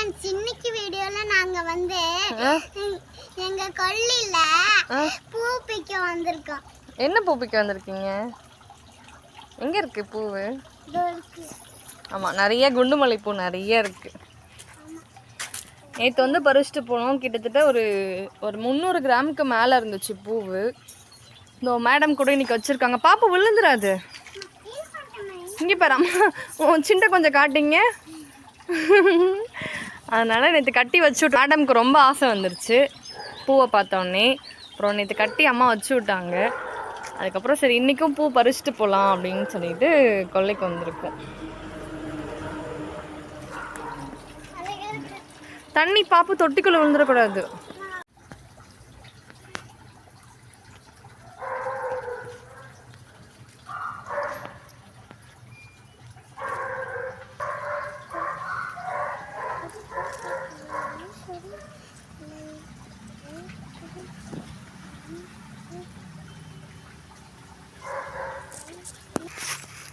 Friends இன்னைக்கு வீடியோல நாங்க வந்து? எங்க கொல்லில? பூ பிக்க வந்திருக்கோம். என்ன பூ பிக்க வந்திருக்கீங்க? எங்க இருக்கு பூவு. ஆமா நிறைய குண்டுமல்லி பூ நிறைய இருக்கு. நேற்று வந்து பறிச்சுட்டு போனோம். கிட்டத்தட்ட ஒரு ஒரு முந்நூறு கிராமுக்கு மேலே இருந்துச்சு பூவு. இந்த மேடம் கூட இன்னைக்கு வச்சுருக்காங்க. பாப்பு விழுந்துடாது இங்கே பாரு அம்மா. உன் சிண்டை கொஞ்சம் காட்டிங்க. அதனால் நேற்று கட்டி வச்சு விட்டு மேடம்க்கு ரொம்ப ஆசை வந்துருச்சு. பூவை பார்த்தோன்னே. அப்புறம் நேற்று கட்டி அம்மா வச்சு விட்டாங்க. அதுக்கப்புறம் சரி இன்றைக்கும் பூ பறிச்சுட்டு போகலாம் அப்படின்னு சொல்லிட்டு கொல்லைக்கு வந்திருக்கோம். தண்ணி பாப்பு தொட்டிக்குள்ளே விழுந்துடக்கூடாது.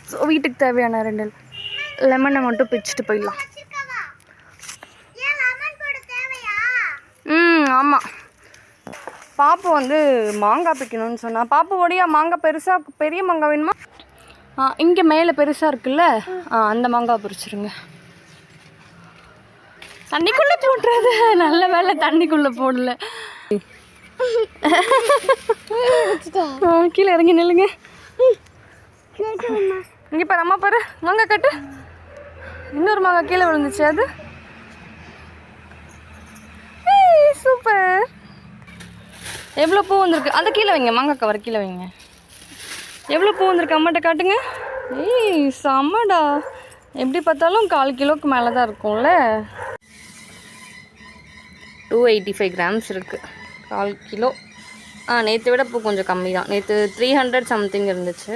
ஸோ வீட்டுக்கு தேவையான ரெண்டு லெமனை மட்டும் பிச்சுட்டு போயிடலாம். ம் ஆமாம் பாப்பு வந்து மாங்காய் பிக்கணும்னு சொன்னால் பாப்பு மாங்காய் பெருசாக பெரிய மாங்காய் வேணுமா? ஆ இங்கே மேலே பெருசாக இருக்குல்ல? ஆ அந்த மாங்காய் பொறிச்சிருங்க தண்ணிக்குள்ளே போட்டுறது நல்ல வேலை தண்ணிக்குள்ளே போடல. கீழே இறங்கி நில்லுங்க. இங்கே பாரு அம்மா பாரு. மாங்காய் கட்டு. இன்னொரு மாங்காய் கீழே விழுந்துச்சு அது. சூப்பர். எவ்வளோ பூ வந்திருக்கு? அந்த கீழே வைங்க மாங்காய் கவர் கீழே வைங்க. எவ்வளோ பூ வந்திருக்கு? அம்மாட்ட காட்டுங்க. ஏய் செம்மடா. எப்படி பார்த்தாலும் கால் கிலோக்கு மேலே தான் இருக்கும்ல. டூ எயிட்டி ஃபைவ் கிராம்ஸ் இருக்குது கால் கிலோ. ஆ நேற்று விட பூ கொஞ்சம் கம்மி தான் நேற்று த்ரீ ஹண்ட்ரட் சம்திங் இருந்துச்சு.